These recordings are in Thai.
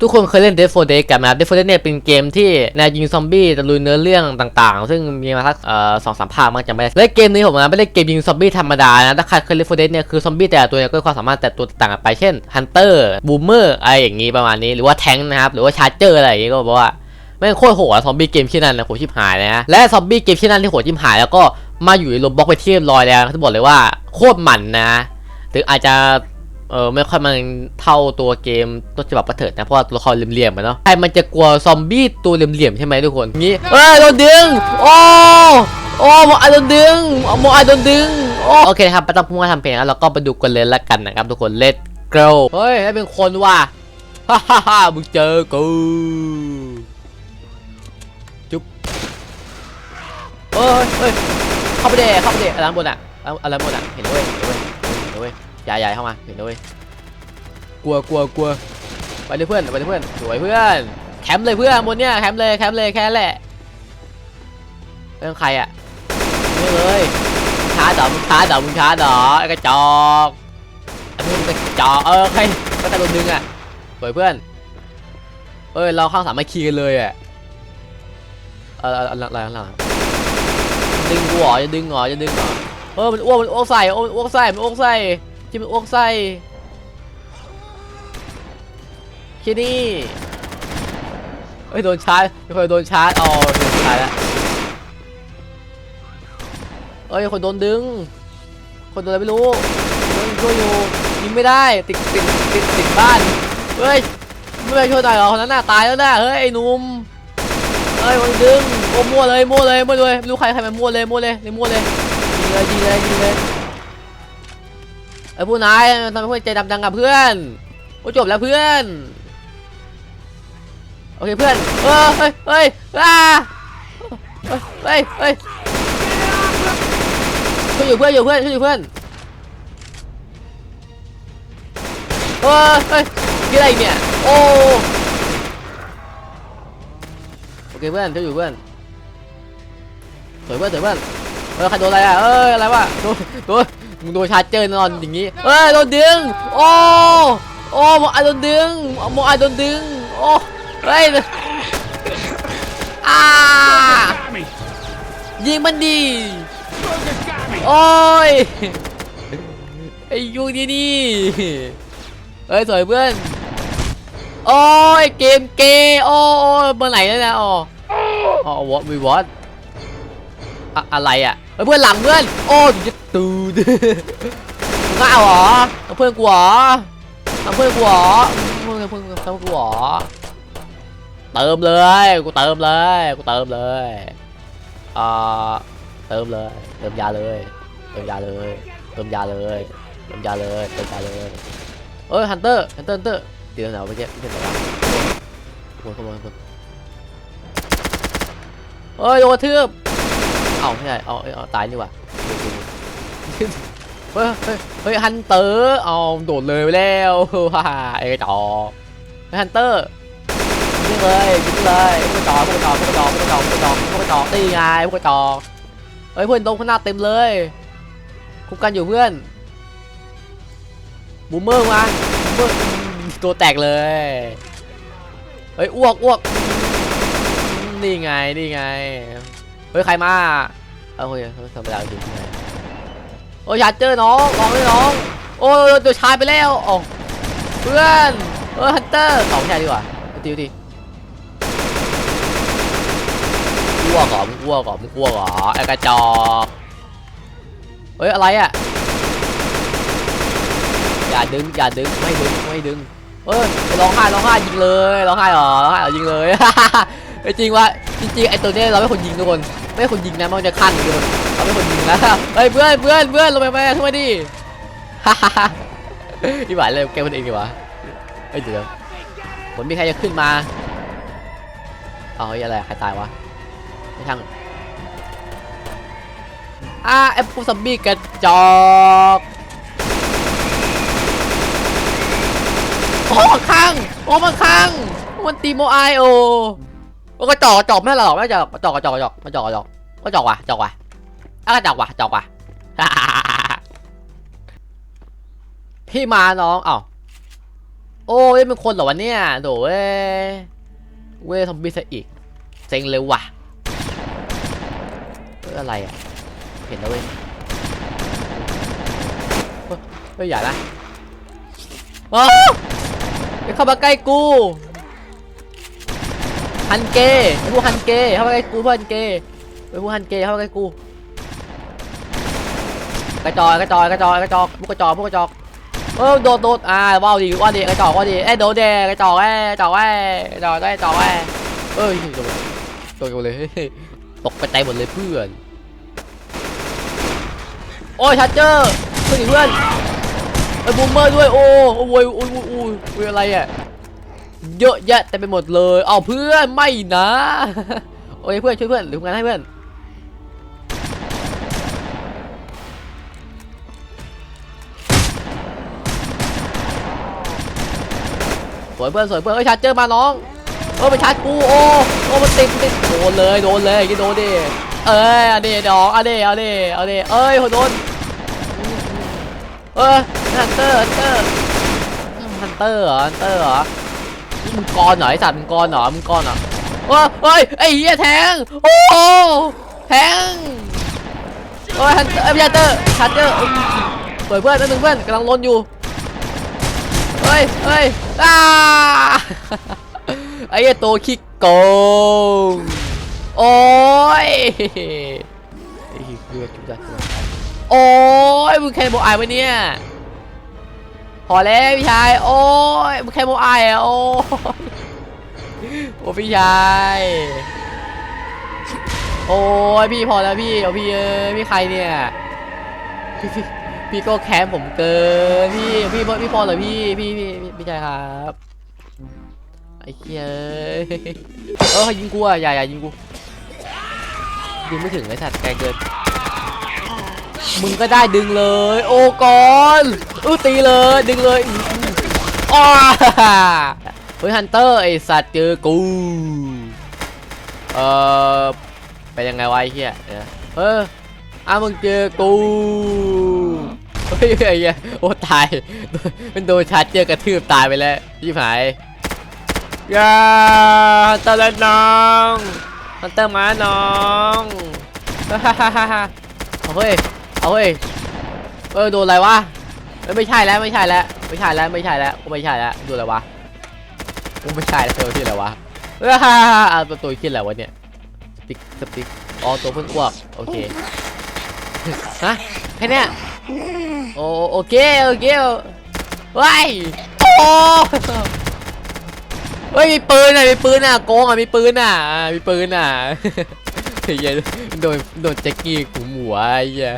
ทุกคนเคยเล่น Dead for Dead กันไหมครับ Dead for Dead เนี่ยเป็นเกมที่แนวยิงซอมบี้ตะลุยเนื้อเรื่องต่างๆ ซึ่งมีมาสักสองสามภาคมั้งจำไม่ได้และเกมนี้ผมนะไม่ได้เกมยิงซอมบี้ธรรมดานะถ้าใครเคยเล่น for Dead เนี่ยคือซอมบี้แต่ตัวเนี่ยก็มีความสามารถแต่ตัวต่างกันไปเช่น Hunter Boomer อะไรอย่างงี้ประมาณนี้หรือว่าแทงนะครับหรือว่าชาร์เจอร์อะไรอย่างงี้ก็บอกว่าแม่งโคตรโหดอะซอมบี้เกมที่นั่นนะโหชิบหายนะและซอมบี้เกมที่นั่นที่โหดชิบหายแล้วก็มาอยู่ในโรบล็อกไปที่เรียบร้อยแล้วที่บอกเลยว่าโคตรมันนะถึงอาจจะ เออไม่ค่อยมันเท่าตัวเกมต้นฉบับประเถิดนะเพราะว่าตัวละครเหลี่ยมๆอะเนาะใครมันจะกลัวซอมบี้ตัวเหลี่ยมๆใช่ไหมทุกคนงี้เอ้ยโดนดึงโอ้โอ้โมไอโดนดึงโมไอโดนดึงโอ้โอเคนะครับไม่ต้องพูดว่าทำเพลงแล้วเราก็ไปดูกันเลยละกันนะครับทุกคน let's go เฮ้ยให้เป็นคนว่ะฮ่าฮ่าฮ่ามึงเจอกูจุ๊บเอ้ยเอ้ยเข้าไปเดะเข้าไปเดะอะไรบนอะอะไรบนอะเห็นด้วยเห็นด้วยเห็นด้วย ยายยายเข้ามาเห็นด้วยกลัวกลัวกลัวไปเลยเพื่อนไปเลยเพื่อนสวยเพื่อนแคมป์เลยเพื่อนบนเนี้ยแคมป์เลยแคมป์เลยแค่นั้นแหละเรื่องใครอะนี่เลยมึงช้าดอกมึงช้าดอกมึงช้าดอกไอ้กระจอกอันนี้มึงกระจอกเออใครก็ตะลุมดึงอะสวยเพื่อนเอ้ยเราเข้าสามัคคีกันเลยอะเอออะไรอะไรอะไรดึงกูเหรอจะดึงเหรอจะดึงเหรอเออมันอ้วกมันอ้วกใส่อ้วกอ้วกใส่มันอ้วกใส่ ที่มันอ้วกใส่ที่นี่เฮ้ยโดนชาร์จมีคนโดนชาร์จอ๋อโดนชาร์จแล้วเอ้ยคนโดนดึง คนโดนอะไรไม่รู้โดนช่วยอยู่ยิงไม่ได้ติดติดติดติดบ้านเฮ้ยไม่ไปช่วยหน่อยเหรอคนนั้นน่ะตายแล้วน่ะเฮ้ยไอ้หนุ่มเอ้ยมันดึงโอ้มั่วเลยมั่วเลยมั่วเลยไม่รู้ใครใครมันมั่วเลยมั่วเลยเลยมั่วเลยยิงเลยยิงเลยยิงเลย ไอ้ผู้นายทำให้เพื่อนใจดำดังกับเพื่อนโอ้จบแล้วเพื่อน โอเคเพื่อน เออเฮ้ยเฮ้ยอ้าเฮ้ยเฮ้ยช่วยอยู่เพื่อนอยู่เพื่อนช่วยอยู่เพื่อนเฮ้ยเฮ้ยกี่อะไรเนี่ย โอ้ โอเคเพื่อนช่วยอยู่เพื่อนสวยเพื่อนสวยเพื่อนเออใครโดนอะไรอะเอ้ยอะไรวะโดนโดน มึงโดนชาร์จเจอร์นอนอย่างงี้เอ้ยโดนดึง โอ้โอ้โมไอโดนดึงโมไอโดนดึง โอ้เฮ้ยอายิงมันดีโอ้ยไอ้ยูนี่นี่เอ้ยสวยเพื่อน โอ้ยเกมเกโอ้ยเมื่อไหร่แล้วนะอ๋ออ๋อวอตวีวอตอะไรอะ เฮ้ยเพื่อนหลังเพื่อนโอ้ยจะตูดมึงก็เอาเหรอเอาเพื่อนกูเหรอเอาเพื่อนกูเหรอเพื่อนเพื่อนเพื่อนกูเหรอเติมเลยกูเติมเลยกูเติมเลยอ่าเติมเลยเติมยาเลยเติมยาเลยเติมยาเลยเติมยาเลยเติมยาเลยเอ้ยฮันเตอร์ฮันเตอร์ฮันเตอร์ตีแล้วหนาวไปเจ๊ไม่ใช่หนาวคนขโมยคนเอ้ยโดนกระทืบ เอาไม่ใช่เอาเอาเอตายนี่หว่าเฮ้ยเฮ้ยเฮ้ยฮันเตอร์เอาโดดเลยไปแล้วฮ่าไอ้กระจอกเฮ้ยฮันเตอร์ยิงเลยยิงเลยพวกกระจอกพวกกระจอกพวกกระจอกพวกกระจอกพวกกระจอกพวกกระจอกตีไงพวกกระจอกเฮ้ยเพื่อนตรงข้างหน้าเต็มเลยคุมกันอยู่เพื่อนบูมเมอร์มาบูมเมอร์ตัวแตกเลยเฮ้ยอ้วกอ้วกนี่ไงนี่ไง เฮ้ยใครมาเอาเฮ้ยธรรมดาจริงไงโอ้ยชาร์เจอร์น้องลองเลยน้อง โอ้ยตัวชาร์จไปแล้วโอ้เพื่อนเออฮันเตอร์สองแค่ดีกว่าเอาตีดิอ้วกเหรอมึงอ้วกเหรอมึงอ้วกเหรอไอ้กระจอกเฮ้ยอะไรอะอย่าดึงอย่าดึงไม่ดึงไม่ดึงเฮ้ยร้องไห้ร้องไห้ยิงเลยร้องไห้เหรอร้องไห้เหรอยิงเลย เฮ้จริงวะจริงๆไอ้ตัวเนี้ยเราไม่คนยิงทุกคน ไม่คนยิงนะมันจะขั้นทุกคนเราไม่คนยิงนะเฮ้ยเพื่อนเพื่อนเพื่อนลงไปไปทำไมดิพี่หวานเลยแกคนเองดีวะเฮ้ยเดี๋ยวผมมีใครจะขึ้นมาเอาเฮ้อะไรใครตายวะไม่ช่างอ่าไอ้พวกซอมบี้กระจอกโอ้มาข้างโอ้มาข้างมันตีโมไอโอ โอ้กระจอกกระจอกไม่หรอกไม่ใช่กระจอกกระจอกกระจอกกระจอกกระจอกกระจอกว่ะจอกว่ะอะกระจอกว่ะจอกว่ะพี่มาน้องเอ้าโอ้ยเป็นคนเหรอวะเนี่ยโดเว้ยเว้ยซอมบี้ซะอีกเซ็งเลยว่ะเฮ้ยอะไรอะเห็นแล้วเว้ยเฮ้ยเฮ้ยอย่านะอ้าวอย่าเข้ามาใกล้กู ฮันเก้ไอ้พวกฮันเกย์เข้ามาใกล้กูพวกฮันเกย์ไอ้พวกฮันเกย์เข้ามาใกล้กูกระจอยกระจอยกระจอยกระจอกพวกกระจอกพวกกระจอกเออโดดโดดอ่าว้าวดีว้าวดีกระจอกว้าวดีเอ้ยโดดเดกระจอกเอ้ยกระจอกเอ้ยกระจอกได้กระจอกเอ้เอ้ยโดดโดดกันเลยตกกระจหมดเลยเพื่อนโอ้ยชัดเจอเพื่อนอีกเพื่อนไอ้บูมเมอร์ด้วยโอ้โอ้ยโอ้ยโอ้ยโอ้ยอะไรอะ เยอะแยะเต็มไปหมดเลยเอาเพื่อนไม่นะโอ้ยเพื่อนช่วยเพื่อนหรือทำงานให้เพื่อนสวยเพื่อนสวยเพื่อนเอ้ยชาร์จเจอมาน้องเออไปชาร์จกูโอ้โอ้มันติดติดโดนเลยโดนเลยกี่โดนดิเอ้ยเอาดิดอกเอาดิเอาดิเอาดิเอ้ยโดนเออฮันเตอร์ฮันเตอร์ฮันเตอร์เหรอฮันเตอร์เหรอ มึงกรเหรอไอสัตว์มึงกรเหรอมึงกรเหรอเฮ้ยเฮ้ยไอ้เหี้ยแทงโอ้โหแทงเอ้ยฮันเตอร์เอ้ยฮันเตอร์ฮันเตอร์เปิดเพื่อนนั่นหนึ่งเพื่อนกำลังลนอยู่เฮ้ยเฮ้ยอ้าไอ้เหี้ยตัวขี้โกงโอ้ยไอ้เหี้ยเลือดจุดได้โอ้ยมึงแค่โมอายไว้เนี่ย พอแล้วพี่ชาย โอ้ยแค่โมอายอะโอ้ยโอ้พี่ชาย โอ้ยพี่พอแล้วพี่เอาพี่เอ้ยพี่ใครเนี่ยพี่พี่พี่ก็แค้นผมเกิน พี่พี่พี่พอเหรอพี่พี่พี่พี่ชายครับไอ้เหี้ยเออยิงกูอะอย่าอย่ายิงกูยิงไม่ถึงไอ้สัตว์ไกลเกิน มึงก็ได้ดึงเลย โอ้ก่อนอู้ตีเลยดึงเลยอื้ออื้ออ้าเฮ้ยฮันเตอร์ไอ้สัตว์เจอกู เออไปยังไงวะไอ้เหี้ยเดี๋ยวนะเอออ้าวมึงเจอกูเฮ้ยไอ้เหี้ยโอ้ตายมันโดนชาร์จเจอกระทืบตายไปแล้วยี่หายอย่าฮันเตอร์และน้องฮันเตอร์มาน้องฮ่าฮ่าฮ่าฮ่าเอาเฮ้ย เอาเฮ้ยเออโดนอะไรวะไม่ใช่แล้วไม่ใช่แล้วไม่ใช่แล้วไม่ใช่แล้วกูไม่ใช่แล้วโดนอะไรวะกูไม่ใช่แล้วตัวที่อะไรวะเออฮ่าฮ่าฮ่าเอาตัวที่อะไรวะเนี่ยสติ๊กสติ๊กอ๋อตัวเพิ่งอ้วกโอเคฮะแค่เนี้ยโอโอเคโอเคว้ายโอ้เฮ้ยมีปืนอะมีปืนอะโกงอะมีปืนอะมีปืนอะเฮ้ยโดนโดนแจ็คกี้ขุมหัวไอ้เหี้ย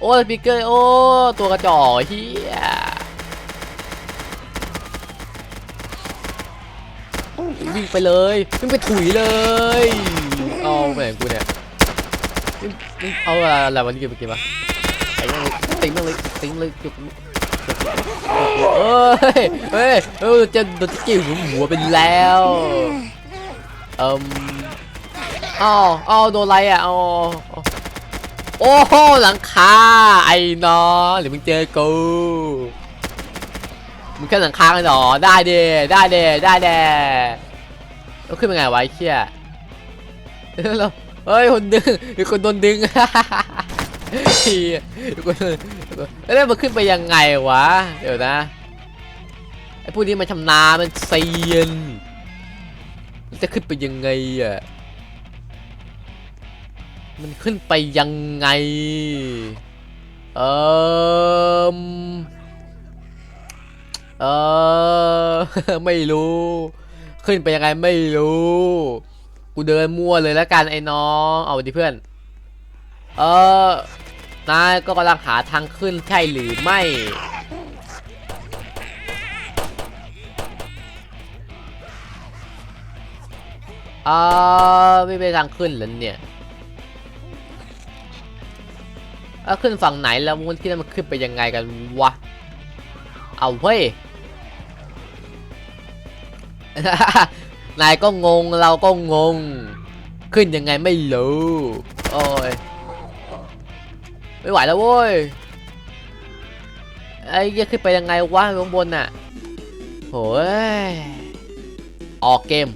โอ้สปีเกอร์โอ้ตัวกระจอกเฮียวิ่งไปเลยวิ่งไปถุยเลยเอาไปไหนกูเนี่ยเอาอะไรวันนี้กินไปกินปะไอ้ยังติ้งเลยติ้งเลยจุกเอ้ยเฮ้ยเออจะโดนกิ้วหัวไปแล้วเอ่มอ้าวอ้าวโดนอะไรอะอ้าว โอ้โหหลังคาไอ้นอหรือมึงเจอกูมึงแค่หลังคากันเหรอได้เดได้เดได้เดแล้วขึ้นเป็นไงวะไอ้เชี่ยแล้วเฮ้ยคนดึงมีคนโดนดึงเฮียมีคนโดนแล้วมันขึ้นไปยังไงวะเดี๋ยวนะไอ้พวกนี้มันชำนาญมันเซียนจะขึ้นไปยังไงอะ มันขึ้นไปยังไง เออเออ ไม่รู้ ขึ้นไปยังไงไม่รู้ กูเดินมั่วเลยแล้วกันไอ้น้อง เอาดิเพื่อน เออนายก็กำลังหาทางขึ้นใช่หรือไม่ อ่าไม่เป็นทางขึ้นแล้วเนี่ย เอาขึ้นฝั่งไหนแล้วมุนที่นั่นมันขึ้นไปยังไงกันวะ เอาเฮ้ย นายก็งงเราก็งง ขึ้นยังไงไม่รู้โอ้ย ไม่ไหวแล้วโว้ย ไอ้เหี้ยขึ้นไปยังไงวะข้างบนน่ะโอ้ย ออกเกม